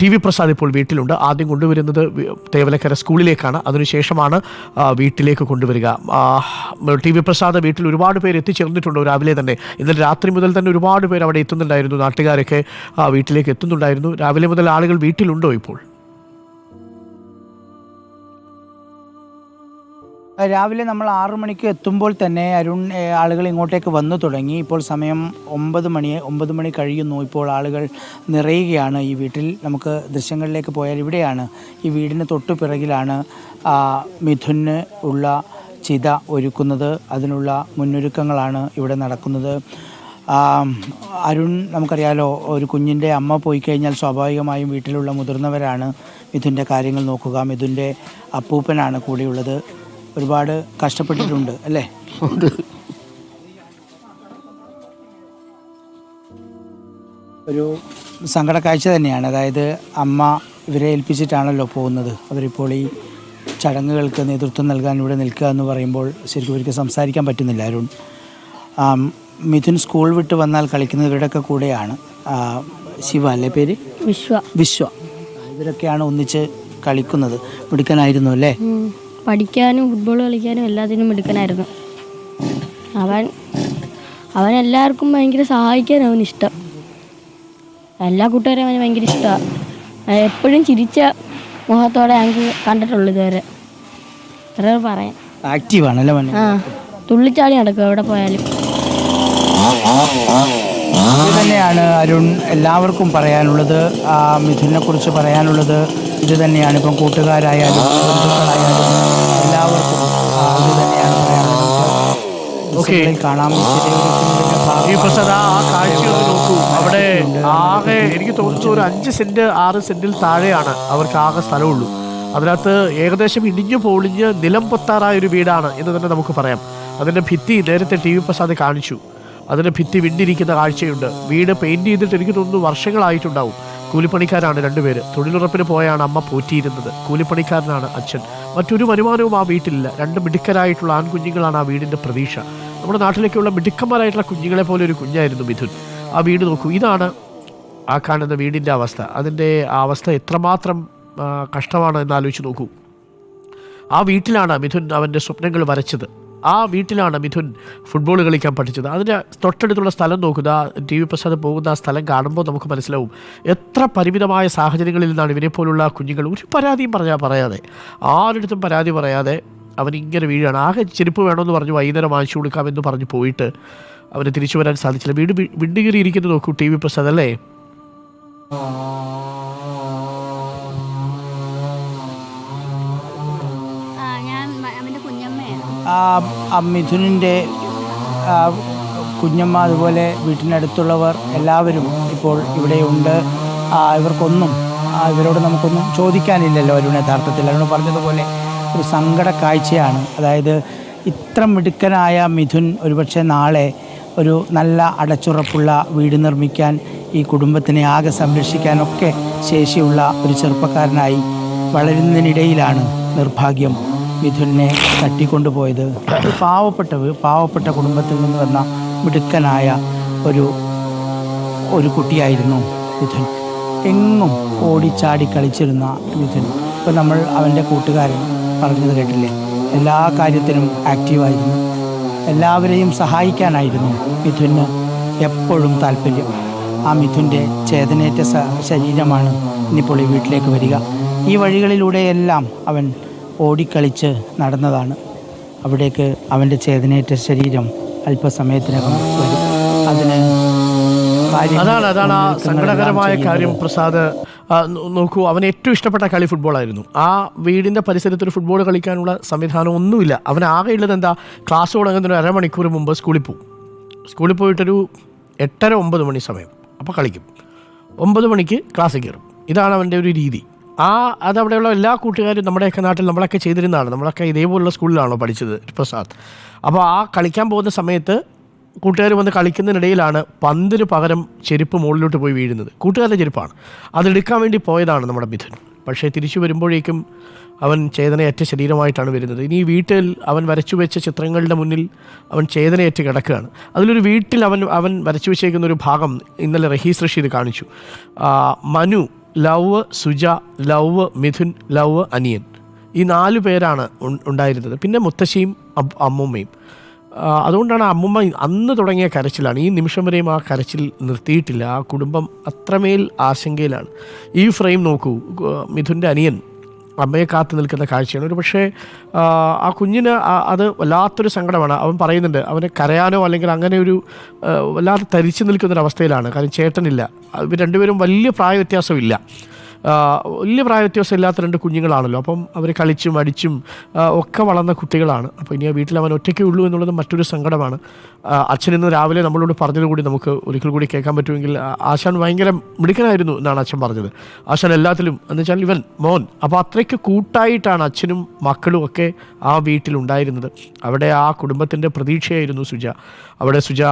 T V Prasad ഇപ്പോൾ വീട്ടിലുണ്ട്. ആദ്യം കൊണ്ടുവരുന്നത് തേവലക്കര സ്കൂളിലേക്കാണ്. അതിനുശേഷമാണ് വീട്ടിലേക്ക് കൊണ്ടുവരിക. ടി വി പ്രസാദ് വീട്ടിൽ ഒരുപാട് പേര് എത്തിച്ചേർന്നിട്ടുണ്ട്. രാവിലെ തന്നെ. ഇന്നലെ രാത്രി മുതൽ തന്നെ ഒരുപാട് പേർ അവിടെ എത്തുന്നുണ്ടായിരുന്നു. നാട്ടുകാരൊക്കെ വീട്ടിലേക്ക് എത്തുന്നുണ്ടായിരുന്നു. രാവിലെ മുതൽ ആളുകൾ വീട്ടിലുണ്ടോ ഇപ്പോൾ? രാവിലെ നമ്മൾ ആറു മണിക്ക് എത്തുമ്പോൾ തന്നെ അരുൺ ആളുകൾ ഇങ്ങോട്ടേക്ക് വന്നു തുടങ്ങി. ഇപ്പോൾ സമയം ഒമ്പത് മണി ഒമ്പത് മണി കഴിയുന്നു. ഇപ്പോൾ ആളുകൾ നിറയുകയാണ്. ഈ വീട്ടിൽ നമുക്ക് ദൃശ്യങ്ങളിലേക്ക് പോയാൽ ഇവിടെയാണ്. ഈ വീടിന് തൊട്ടു പിറകിലാണ് മിഥുന് ഉള്ള ചിത ഒരുക്കുന്നത്. അതിനുള്ള മുന്നൊരുക്കങ്ങളാണ് ഇവിടെ നടക്കുന്നത്. അരുൺ നമുക്കറിയാലോ ഒരു കുഞ്ഞിന്റെ അമ്മ പോയി കഴിഞ്ഞാൽ സ്വാഭാവികമായും വീട്ടിലുള്ള മുതിർന്നവരാണ് മിഥുന്റെ കാര്യങ്ങൾ നോക്കുക. മിഥുന്റെ അപ്പൂപ്പനാണ് കൂടെയുള്ളത്. ഒരുപാട് കഷ്ടപ്പെട്ടിട്ടുണ്ട് അല്ലേ? ഒരു സങ്കട കാഴ്ച തന്നെയാണ്. അതായത് അമ്മ ഇവരെ ഏൽപ്പിച്ചിട്ടാണല്ലോ പോകുന്നത്. അവരിപ്പോൾ ഈ ചടങ്ങുകൾക്ക് നേതൃത്വം നൽകാൻ ഇവിടെ നിൽക്കുക എന്ന് പറയുമ്പോൾ ശരിക്കും ഇവർക്ക് സംസാരിക്കാൻ പറ്റുന്നില്ല. അരുൺ മിഥുൻ സ്കൂൾ വിട്ട് വന്നാൽ കളിക്കുന്നത് ഇവരുടെയൊക്കെ കൂടെയാണ് ശിവ അല്ലേ പേര്? വിശ്വ. വിശ്വ. ഇവരൊക്കെയാണ് ഒന്നിച്ച് കളിക്കുന്നത്. മിടുക്കനായിരുന്നു അല്ലേ. പഠിക്കാനും ഫുട്ബോൾ കളിക്കാനും എല്ലാത്തിനും എടുക്കാനായിരുന്നു അവൻ അവൻ എല്ലാവർക്കും ഭയങ്കര സഹായിക്കാൻ അവൻ ഇഷ്ടം. എല്ലാ കൂട്ടുകാരും അവന് ഭയങ്കര ഇഷ്ടമാണ് എപ്പോഴും ചിരിച്ച മുഖത്തോടെ ഞങ്ങൾക്ക് കണ്ടിട്ടുള്ളൂ ഇതുവരെ. ഇത്ര പറയാം ആക്റ്റീവാണല്ലേ ആ തുള്ളിച്ചാടി നടക്കും എവിടെ പോയാലും. ഇത് തന്നെയാണ് അരുൺ എല്ലാവർക്കും പറയാനുള്ളത് ആ മിഥുനെ കുറിച്ച് പറയാനുള്ളത്. ഇത് തന്നെയാണ് ഇപ്പം കൂട്ടുകാരായാലും ബന്ധുക്കളായാലും എല്ലാവർക്കും ഇത് തന്നെയാണ് പറയാനുള്ളത് കാണാം. ആ കാഴ്ച നോക്കൂ. അവിടെ ആകെ എനിക്ക് തോന്നുന്നു ഒരു അഞ്ച് സെന്റ് ആറ് സെന്റിൽ താഴെയാണ് അവർക്ക് ആകെ സ്ഥലമുള്ളൂ. അതിനകത്ത് ഏകദേശം ഇടിഞ്ഞു പൊളിഞ്ഞ് നിലം പൊത്താറായ ഒരു വീടാണ് എന്ന് തന്നെ നമുക്ക് പറയാം. അതിന്റെ ഭിത്തി നേരത്തെ ടി വി പ്രസാദ് കാണിച്ചു. അതിന്റെ ഭിത്തി വിണ്ടിരിക്കുന്ന കാഴ്ചയുണ്ട്. വീട് പെയിന്റ് ചെയ്തിട്ട് എനിക്ക് തോന്നുന്നു വർഷങ്ങളായിട്ടുണ്ടാവും. കൂലിപ്പണിക്കാരാണ് രണ്ടുപേര്. തൊഴിലുറപ്പിന് പോയാണ് അമ്മ പോറ്റിയിരുന്നത്. കൂലിപ്പണിക്കാരനാണ് അച്ഛൻ. മറ്റൊരു വരുമാനവും ആ വീട്ടിലില്ല. രണ്ട് മിടുക്കരായിട്ടുള്ള ആൺകുഞ്ഞുങ്ങളാണ് ആ വീടിന്റെ പ്രതീക്ഷ. നമ്മുടെ നാട്ടിലേക്കുള്ള മിടുക്കന്മാരായിട്ടുള്ള കുഞ്ഞുങ്ങളെ പോലെ ഒരു കുഞ്ഞായിരുന്നു മിഥുൻ. ആ വീട് നോക്കൂ. ഇതാണ് ആ കാണുന്ന വീടിന്റെ അവസ്ഥ. അതിന്റെ ആ അവസ്ഥ എത്രമാത്രം കഷ്ടമാണ് എന്ന് ആലോചിച്ച് നോക്കൂ. ആ വീട്ടിലാണ് മിഥുൻ അവന്റെ സ്വപ്നങ്ങൾ വരച്ചത്. ആ വീട്ടിലാണ് മിഥുൻ ഫുട്ബോൾ കളിക്കാൻ പഠിച്ചത്. അതിന്റെ തൊട്ടടുത്തുള്ള സ്ഥലം നോക്കുക ടി വി പ്രസാദ് പോകുന്ന ആ സ്ഥലം കാണുമ്പോൾ നമുക്ക് മനസ്സിലാവും എത്ര പരിമിതമായ സാഹചര്യങ്ങളിൽ നിന്നാണ് ഇവരെ പോലുള്ള കുഞ്ഞുങ്ങൾ ഒരു പരാതിയും പറഞ്ഞാൽ പറയാതെ. ആരുടെ പരാതി പറയാതെ അവൻ ഇങ്ങനെ വീഴാണ് ആകെ ചെരുപ്പ് വേണമെന്ന് പറഞ്ഞു വൈകുന്നേരം വാങ്ങിച്ചു കൊടുക്കാമെന്ന് പറഞ്ഞു പോയിട്ട് അവന് തിരിച്ചു വരാൻ സാധിച്ചില്ല. വീട് വിണ്ടുകീറിയിരിക്കുന്നത് നോക്കൂ ടി വി പ്രസാദ് അല്ലേ? ആ മിഥുനിന്റെ കുഞ്ഞമ്മ അതുപോലെ വീട്ടിനടുത്തുള്ളവർ എല്ലാവരും ഇപ്പോൾ ഇവിടെയുണ്ട്. ഇവർക്കൊന്നും ഇവരോട് നമുക്കൊന്നും ചോദിക്കാനില്ലല്ലോ അരുൺ യഥാർത്ഥത്തിൽ. അരുൺ പറഞ്ഞതുപോലെ ഒരു സങ്കട കാഴ്ചയാണ്. അതായത് ഇത്ര മിടുക്കനായ മിഥുൻ ഒരുപക്ഷെ നാളെ ഒരു നല്ല അടച്ചുറപ്പുള്ള വീട് നിർമ്മിക്കാൻ ഈ കുടുംബത്തിനെ ആകെ സംരക്ഷിക്കാനൊക്കെ ശേഷിയുള്ള ഒരു ചെറുപ്പക്കാരനായി വളരുന്നതിനിടയിലാണ് നിർഭാഗ്യം. മിഥുനെ തട്ടിക്കൊണ്ടുപോയത്. പാവപ്പെട്ട പാവപ്പെട്ട കുടുംബത്തിൽ നിന്ന് വന്ന മിടുക്കനായ ഒരു ഒരു കുട്ടിയായിരുന്നു മിഥുൻ. എങ്ങും ഓടിച്ചാടി കളിച്ചിരുന്ന മിഥുൻ. ഇപ്പോൾ നമ്മൾ അവന്റെ കൂട്ടുകാരൻ പറഞ്ഞത് കേട്ടില്ലേ? എല്ലാ കാര്യത്തിനും ആക്റ്റീവായിരുന്നു എല്ലാവരെയും സഹായിക്കാനായിരുന്നു മിഥുന് എപ്പോഴും താല്പര്യം. ആ മിഥുന്റെ ചേതനേറ്റ ശരീരമാണ് ഇന്നിപ്പോൾ ഈ വീട്ടിലേക്ക് വരിക. ഈ വഴികളിലൂടെയെല്ലാം അവൻ ഓടിക്കളിച്ച് നടന്നതാണ്. അവിടേക്ക് അവന്റെ ചേതനേറ്റ ശരീരം അല്പസമയത്തിനകം വരും. അതിന് അതാണ് അതാണ് ആ സങ്കടകരമായ കാര്യം പ്രസാദ്. നോക്കൂ അവൻ ഏറ്റവും ഇഷ്ടപ്പെട്ട കളി ഫുട്ബോളായിരുന്നു. ആ വീടിന്റെ പരിസരത്ത് ഒരു ഫുട്ബോൾ കളിക്കാനുള്ള സംവിധാനം ഒന്നുമില്ല. അവൻ ആകെ ഉള്ളത് എന്താ? ക്ലാസ് തുടങ്ങുന്നതിന് അരമണിക്കൂർ മുമ്പ് സ്കൂളിൽ പോകും സ്കൂളിൽ പോയിട്ടൊരു എട്ടര ഒമ്പത് മണി സമയം. അപ്പോൾ കളിക്കും. ഒമ്പത് മണിക്ക് ക്ലാസ്സിൽ കയറും. ഇതാണ് അവന്റെ ഒരു രീതി. ആ അതവിടെയുള്ള എല്ലാ കൂട്ടുകാരും നമ്മുടെയൊക്കെ നാട്ടിൽ നമ്മളൊക്കെ ചെയ്തിരുന്നതാണ്. നമ്മളൊക്കെ ഇതേപോലുള്ള സ്കൂളിലാണോ പഠിച്ചത് പ്രസാദ്. അപ്പോൾ ആ കളിക്കാൻ പോകുന്ന സമയത്ത് കൂട്ടുകാർ വന്ന് കളിക്കുന്നതിനിടയിലാണ് പന്തിന് പകരം ചെരുപ്പ് മുകളിലോട്ട് പോയി വീഴുന്നത്. കൂട്ടുകാരുടെ ചെരുപ്പാണ്. അതെടുക്കാൻ വേണ്ടി പോയതാണ് നമ്മുടെ മിഥുൻ. പക്ഷേ തിരിച്ചു വരുമ്പോഴേക്കും അവൻ ചേതനയേറ്റ ശരീരമായിട്ടാണ് വരുന്നത്. ഇനി വീട്ടിൽ അവൻ വരച്ചു വെച്ച ചിത്രങ്ങളുടെ മുന്നിൽ അവൻ ചേതനയേറ്റ് കിടക്കുകയാണ്. അതിലൊരു വീട്ടിൽ അവൻ അവൻ വരച്ചു വെച്ചേക്കുന്ന ഒരു ഭാഗം ഇന്നലെ റഹീസ് റഷീദ് കാണിച്ചു. Manu love Suja love Mithun love അനിയൻ. ഈ നാല് പേരാണ് ഉണ്ടായിരുന്നത്. പിന്നെ മുത്തശ്ശിയും അമ്മൂമ്മയും. അതുകൊണ്ടാണ് അമ്മൂമ്മ അന്ന് തുടങ്ങിയ കരച്ചിലാണ്. ഈ നിമിഷം വരെയും ആ കരച്ചിൽ നിർത്തിയിട്ടില്ല. ആ കുടുംബം അത്രമേൽ ആശങ്കയിലാണ്. ഈ ഫ്രെയിം നോക്കൂ. മിഥുന്റെ അനിയൻ അമ്മയെ കാത്തു നിൽക്കുന്ന കാഴ്ചയാണ്. ഒരു പക്ഷേ ആ, കുഞ്ഞിന് അത് വല്ലാത്തൊരു സങ്കടമാണ്. അവൻ പറയുന്നുണ്ട് അവനെ കരയാനോ അല്ലെങ്കിൽ അങ്ങനെ ഒരു വല്ലാതെ തരിച്ചു നിൽക്കുന്നൊരവസ്ഥയിലാണ് കാരണം ചേട്ടനില്ല. ഇവർ രണ്ടുപേരും വലിയ പ്രായ വ്യത്യാസമില്ല വലിയ പ്രായ വ്യത്യാസം ഇല്ലാത്ത രണ്ട് കുഞ്ഞുങ്ങളാണല്ലോ. അപ്പം അവർ കളിച്ചും അടിച്ചും ഒക്കെ വളർന്ന കുട്ടികളാണ്. അപ്പോൾ ഇനി വീട്ടിൽ അവൻ ഒറ്റയ്ക്കേ ഉള്ളൂ എന്നുള്ളത് മറ്റൊരു സങ്കടമാണ്. അച്ഛൻ ഇന്ന് രാവിലെ നമ്മളോട് പറഞ്ഞത് കൂടി നമുക്ക് ഒരിക്കൽ കൂടി കേൾക്കാൻ പറ്റുമെങ്കിൽ ആശാൻ ഭയങ്കര മിടുക്കനായിരുന്നു എന്നാണ് അച്ഛൻ പറഞ്ഞത്. ആശാൻ എല്ലാത്തിലും എന്ന് വെച്ചാൽ ഇവൻ മോൻ. അപ്പോൾ അത്രയ്ക്ക് കൂട്ടായിട്ടാണ് അച്ഛനും മക്കളും ഒക്കെ ആ വീട്ടിലുണ്ടായിരുന്നത് അവിടെ ആ കുടുംബത്തിന്റെ പ്രതീക്ഷയായിരുന്നു സുജ. അവിടെ സുജ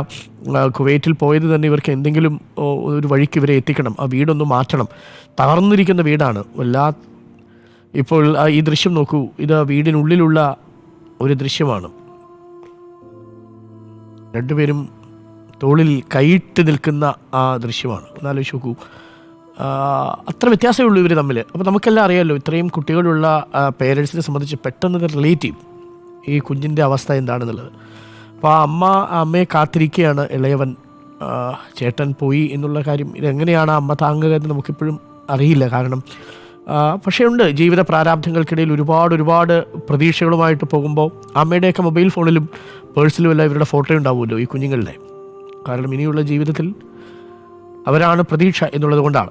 കുവൈറ്റിൽ പോയത് തന്നെ ഇവർക്ക് എന്തെങ്കിലും ഒരു വഴിക്ക് ഇവരെ എത്തിക്കണം. ആ വീടൊന്ന് മാറ്റണം. തകർന്നിരിക്കുന്ന വീടാണ്. എല്ലാ ഇപ്പോൾ ഈ ദൃശ്യം നോക്കൂ. ഇത് വീടിനുള്ളിലുള്ള ഒരു ദൃശ്യമാണ്. രണ്ടുപേരും തോളിൽ കൈയിട്ട് നിൽക്കുന്ന ആ ദൃശ്യമാണ്. ഒന്നാലോചിച്ച് നോക്കൂ. അത്ര വ്യത്യാസമേ ഉള്ളൂ ഇവർ തമ്മിൽ അപ്പോൾ നമുക്കെല്ലാം അറിയാമല്ലോ ഇത്രയും കുട്ടികളുള്ള പേരൻസിനെ സംബന്ധിച്ച് പെട്ടെന്ന് റിലേറ്റീവ് ഈ കുഞ്ഞിന്റെ അവസ്ഥ എന്താണെന്നുള്ളത്. അപ്പോൾ അമ്മ അമ്മയെ കാത്തിരിക്കുകയാണ് ഇളയവൻ. ചേട്ടൻ പോയി എന്നുള്ള കാര്യം ഇതെങ്ങനെയാണ് അമ്മ താങ്ങുക എന്ന് നമുക്കിപ്പോഴും അറിയില്ല കാരണം പക്ഷേ ഉണ്ട് ജീവിത പ്രാരാബ്ധങ്ങൾക്കിടയിൽ ഒരുപാട് ഒരുപാട് പ്രതീക്ഷകളുമായിട്ട് പോകുമ്പോൾ അമ്മയുടെയൊക്കെ മൊബൈൽ ഫോണിലും പേഴ്സിലും എല്ലാം ഇവരുടെ ഫോട്ടോ ഉണ്ടാവുമല്ലോ ഈ കുഞ്ഞുങ്ങളുടെ. കാരണം ഇനിയുള്ള ജീവിതത്തിൽ അവരാണ് പ്രതീക്ഷ എന്നുള്ളത് കൊണ്ടാണ്.